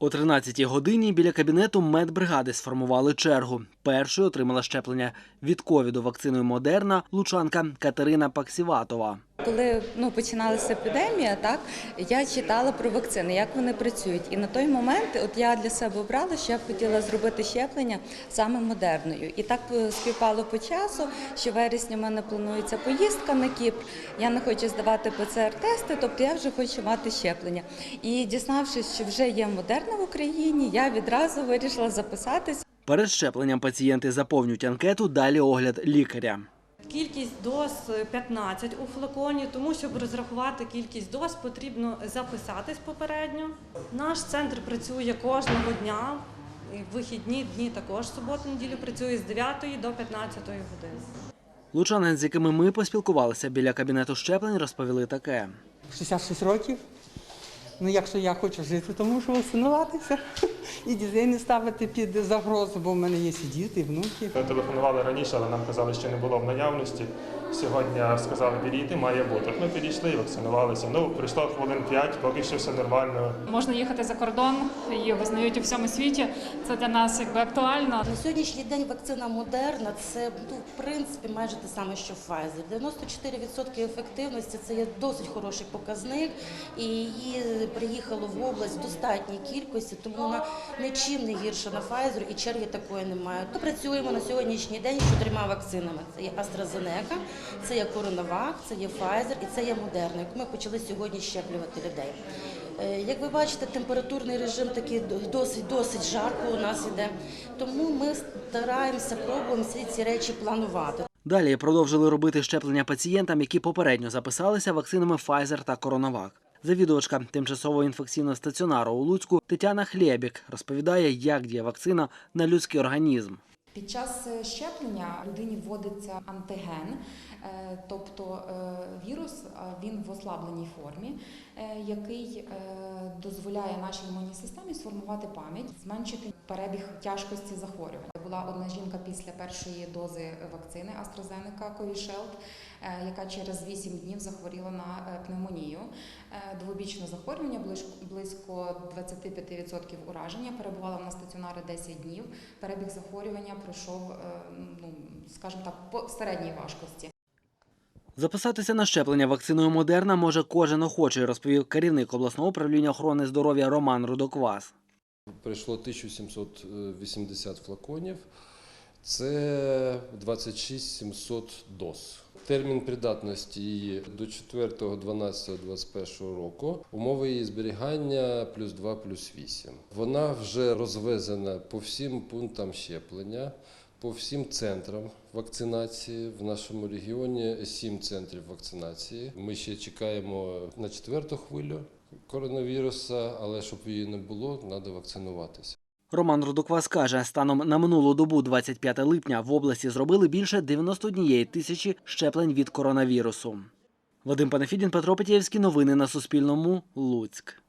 О 13-й годині біля кабінету медбригади сформували чергу. Першою отримала щеплення від ковіду вакциною Модерна лучанка Катерина Паксіватова. Коли ну починалася епідемія, так я читала про вакцини, як вони працюють. І на той момент, от я для себе обрала, що я хотіла зробити щеплення саме модерною. І так е, співпало по часу, що вересні в мене планується поїздка на Кіпр. Я не хочу здавати ПЦР-тести, тобто я вже хочу мати щеплення. І дізнавшись, що вже є модерна в Україні, я відразу вирішила записатись. Перед щепленням пацієнти заповнюють анкету, далі огляд лікаря. Кількість доз 15 у флаконі, тому щоб розрахувати кількість доз, потрібно записатись попередньо. Наш центр працює кожного дня. в Вихідні дні також суботу, неділю працює з 9 до 15 години. Лучани, з якими ми поспілкувалися біля кабінету щеплень, розповіли таке. 66 років. Ну, якщо я хочу жити, то мушу вакцинуватися і дітей не ставити під загрозу, бо в мене є і діти, і внуки. Ми телефонували раніше, але нам казали, що не було в наявності. Сьогодні сказали, підійти, має бути. Ми підійшли і вакцинувалися. Ну, пройшло хвилин 5, поки що все нормально. Можна їхати за кордон, її визнають у всьому світі. Це для нас якби актуально. На сьогоднішній день вакцина Модерна це ну, в принципі майже те саме, що Pfizer. 94% ефективності це є досить хороший показник, і її приїхало в область в достатній кількості, тому вона нічим не гірша на Pfizer і черги такої немає. Ми працюємо на сьогоднішній день з чотирма вакцинами: це є AstraZeneca, це є CoronaVac, це є Pfizer і це є Moderna, яку ми почали сьогодні щеплювати людей. Е, Як ви бачите, температурний режим такий досить досить жарко у нас іде. Тому ми стараємося, пробуємо всі ці речі планувати. Далі продовжили робити щеплення пацієнтам, які попередньо записалися вакцинами Pfizer та CoronaVac. Завідувачка тимчасового інфекційного стаціонару у Луцьку Тетяна Хлєбік розповідає, як діє вакцина на людський організм. Під час е, щеплення людині вводиться антиген, е, тобто е, вірус він в ослабленій формі, який дозволяє нашій імунній системі сформувати пам'ять, зменшити перебіг тяжкості захворювань. Була одна жінка після першої дози вакцини AstraZeneca Covishield, е, яка через 8 днів захворіла на е, пневмонію. Е, Двобічне захворювання, близько- близько 25% ураження, перебувала на стаціонарі 10 днів. Перебіг захворювання пройшов, ну скажімо так, по середній важкості. Записатися на щеплення вакциною Модерна може кожен охочий, розповів керівник обласного управління охорони здоров'я Роман Рудоквас. Прийшло 1780 флаконів. Це 26 700 доз. Термін придатності її до 4.12.21 року. Умови її зберігання плюс 2, плюс 8. Вона вже розвезена по всім пунктам щеплення, по всім центрам вакцинації. В нашому регіоні 7 центрів вакцинації. Ми ще чекаємо на четверту хвилю коронавіруса, але щоб її не було, треба вакцинуватися. Роман Рудоквас каже, станом на минулу добу, 25 липня, в області зробили більше 91 тисячі щеплень від коронавірусу. Вадим Панафідін, Петро Петєвський. Новини на Суспільному. Луцьк.